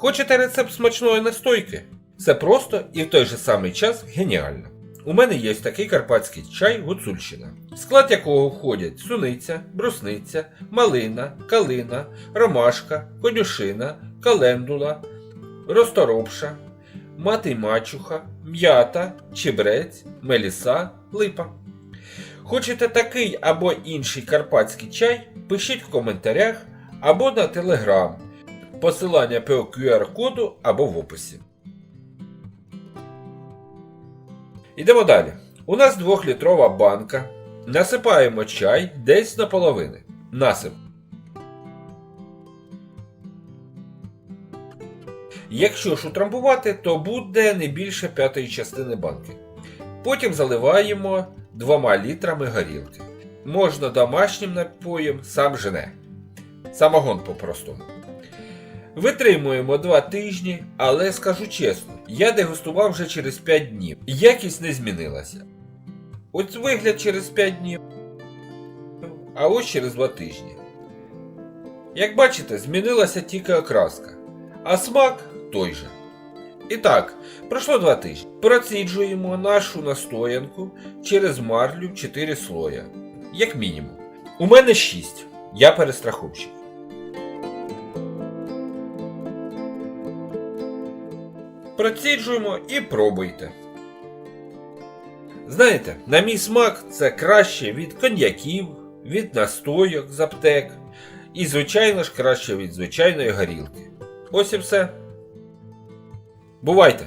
Хочете рецепт смачної настойки? Це просто і в той же самий час геніально. У мене є такий карпатський чай гуцульщина, в склад якого входять суниця, брусниця, малина, калина, ромашка, конюшина, календула, розторопша, мати мачуха, м'ята, чебрець, меліса, липа. Хочете такий або інший карпатський чай? Пишіть в коментарях або на телеграм. Посилання по QR-коду або в описі. Ідемо далі. У нас 2-літрова банка. Насипаємо чай десь наполовини. Насип. Якщо ж утрамбувати, то буде не більше п'ятої частини банки. Потім заливаємо 2 літрами горілки. Можна домашнім напоєм сам жене. Самогон по-простому. Витримуємо 2 тижні, але скажу чесно, я дегустував вже через 5 днів. Якість не змінилася. Ось вигляд через 5 днів, а ось через 2 тижні. Як бачите, змінилася тільки окраска, а смак той же. І так, пройшло 2 тижні. Проціджуємо нашу настоянку через марлю 4 слоя. Як мінімум. У мене 6. Я перестраховщик. Проціджуємо і пробуйте. Знаєте, на мій смак це краще від коньяків, від настойок з аптек. І, звичайно ж, краще від звичайної горілки. Ось і все. Бувайте!